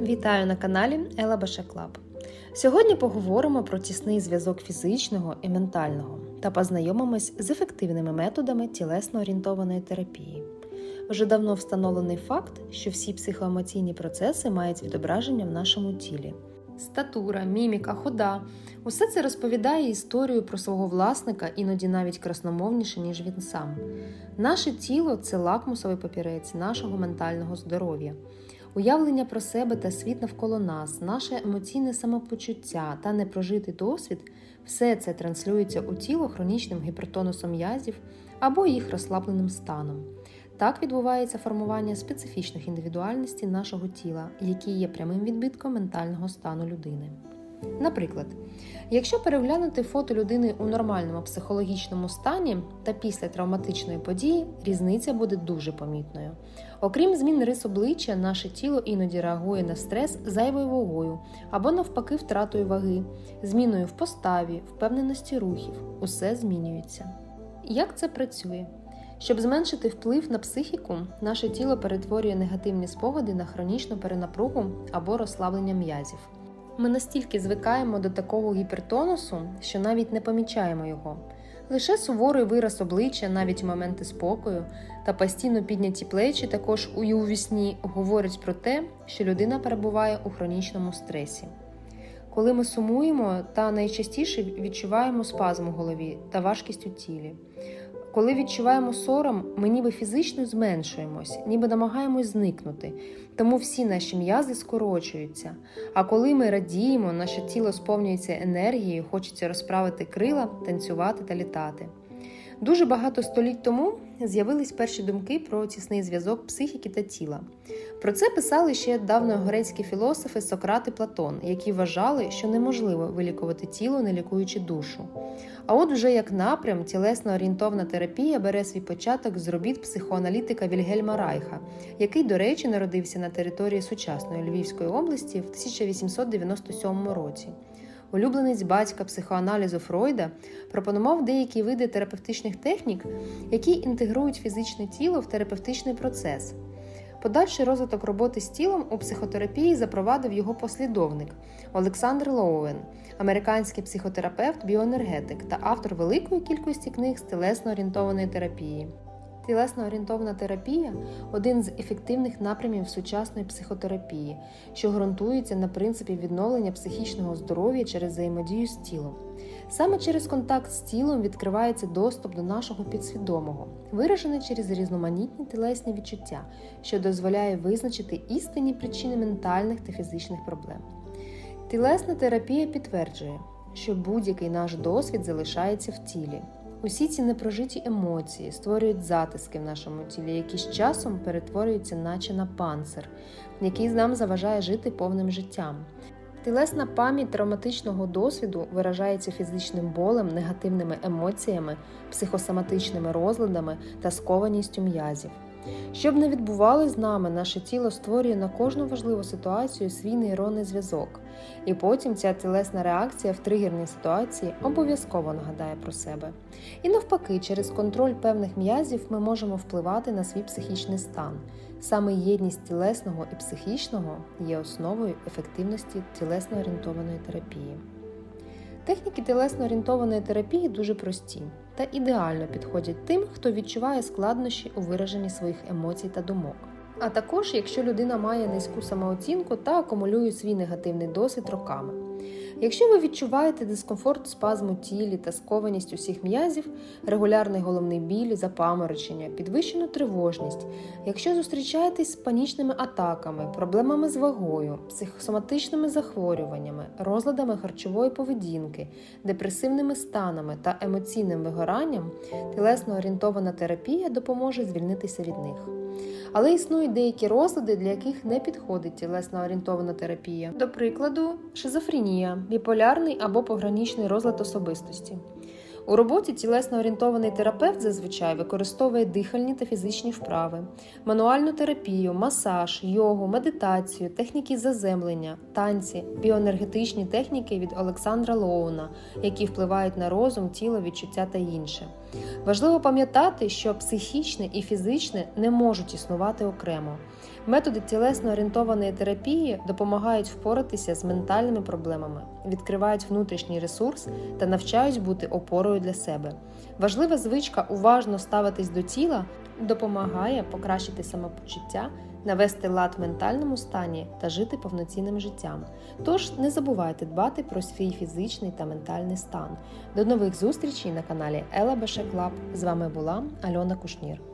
Вітаю на каналі Ела Башаклаб. Сьогодні поговоримо про тісний зв'язок фізичного і ментального та познайомимось з ефективними методами тілесно-орієнтованої терапії. Вже давно встановлений факт, що всі психоемоційні процеси мають відображення в нашому тілі. Статура, міміка, хода усе це розповідає історію про свого власника, іноді навіть красномовніше, ніж він сам. Наше тіло це лакмусовий папірець нашого ментального здоров'я. Уявлення про себе та світ навколо нас, наше емоційне самопочуття та непрожитий досвід все це транслюється у тіло хронічним гіпертонусом м'язів або їх розслабленим станом. Так відбувається формування специфічних індивідуальностей нашого тіла, які є прямим відбитком ментального стану людини. Наприклад, якщо переглянути фото людини у нормальному психологічному стані та після травматичної події, різниця буде дуже помітною. Окрім змін рис обличчя, наше тіло іноді реагує на стрес зайвою вагою або навпаки втратою ваги, зміною в поставі, впевненості рухів. Усе змінюється. Як це працює? Щоб зменшити вплив на психіку, наше тіло перетворює негативні спогади на хронічну перенапругу або розслаблення м'язів. Ми настільки звикаємо до такого гіпертонусу, що навіть не помічаємо його. Лише суворий вираз обличчя, навіть у моменти спокою, та постійно підняті плечі також у вісні говорять про те, що людина перебуває у хронічному стресі. Коли ми сумуємо, та найчастіше відчуваємо спазм у голові та важкість у тілі. Коли відчуваємо сором, ми ніби фізично зменшуємось, ніби намагаємось зникнути, тому всі наші м'язи скорочуються. А коли ми радіємо, наше тіло сповнюється енергією, хочеться розправити крила, танцювати та літати. Дуже багато століть тому з'явились перші думки про тісний зв'язок психіки та тіла. Про це писали ще давно грецькі філософи Сократ і Платон, які вважали, що неможливо вилікувати тіло, не лікуючи душу. А от вже як напрям тілесно орієнтовна терапія бере свій початок з робіт психоаналітика Вільгельма Райха, який, до речі, народився на території сучасної Львівської області в 1897 році. Улюбленець батька психоаналізу Фройда пропонував деякі види терапевтичних технік, які інтегрують фізичне тіло в терапевтичний процес. Подальший розвиток роботи з тілом у психотерапії запровадив його послідовник Олександр Лоуен, американський психотерапевт, біоенергетик та автор великої кількості книг з тілесно-орієнтованої терапії. Тілесно орієнтована терапія один з ефективних напрямів сучасної психотерапії, що ґрунтується на принципі відновлення психічного здоров'я через взаємодію з тілом. Саме через контакт з тілом відкривається доступ до нашого підсвідомого, виражений через різноманітні тілесні відчуття, що дозволяє визначити істинні причини ментальних та фізичних проблем. Тілесна терапія підтверджує, що будь-який наш досвід залишається в тілі. Усі ці непрожиті емоції створюють затиски в нашому тілі, які з часом перетворюються наче на панцир, який нам заважає жити повним життям. Тілесна пам'ять травматичного досвіду виражається фізичним болем, негативними емоціями, психосоматичними розладами та скованістю м'язів. Щоб не відбувалось з нами, наше тіло створює на кожну важливу ситуацію свій нейронний зв'язок, і потім ця тілесна реакція в тригерній ситуації обов'язково нагадає про себе. І навпаки, через контроль певних м'язів ми можемо впливати на свій психічний стан. Саме єдність тілесного і психічного є основою ефективності тілесно орієнтованої терапії. Техніки тілесно орієнтованої терапії дуже прості та ідеально підходять тим, хто відчуває складнощі у вираженні своїх емоцій та думок. А також, якщо людина має низьку самооцінку та акумулює свій негативний досвід роками. Якщо ви відчуваєте дискомфорт, спазм у тілі та скованість усіх м'язів, регулярний головний біль, запаморочення, підвищену тривожність, якщо зустрічаєтесь з панічними атаками, проблемами з вагою, психосоматичними захворюваннями, розладами харчової поведінки, депресивними станами та емоційним вигоранням, тілесно орієнтована терапія допоможе звільнитися від них. Але існують деякі розлади, для яких не підходить тілесно орієнтована терапія. До прикладу, шизофренія, біполярний або пограничний розлад особистості. У роботі тілесно орієнтований терапевт зазвичай використовує дихальні та фізичні вправи, мануальну терапію, масаж, йогу, медитацію, техніки заземлення, танці, біоенергетичні техніки від Олександра Лоуна, які впливають на розум, тіло, відчуття та інше. Важливо пам'ятати, що психічне і фізичне не можуть існувати окремо. Методи тілесно орієнтованої терапії допомагають впоратися з ментальними проблемами, відкривають внутрішній ресурс та навчають бути опорою для себе. Важлива звичка уважно ставитись до тіла допомагає покращити самопочуття, навести лад в ментальному стані та жити повноцінним життям. Тож не забувайте дбати про свій фізичний та ментальний стан. До нових зустрічей на каналі Ела Бешеклаб. З вами була Альона Кушнір.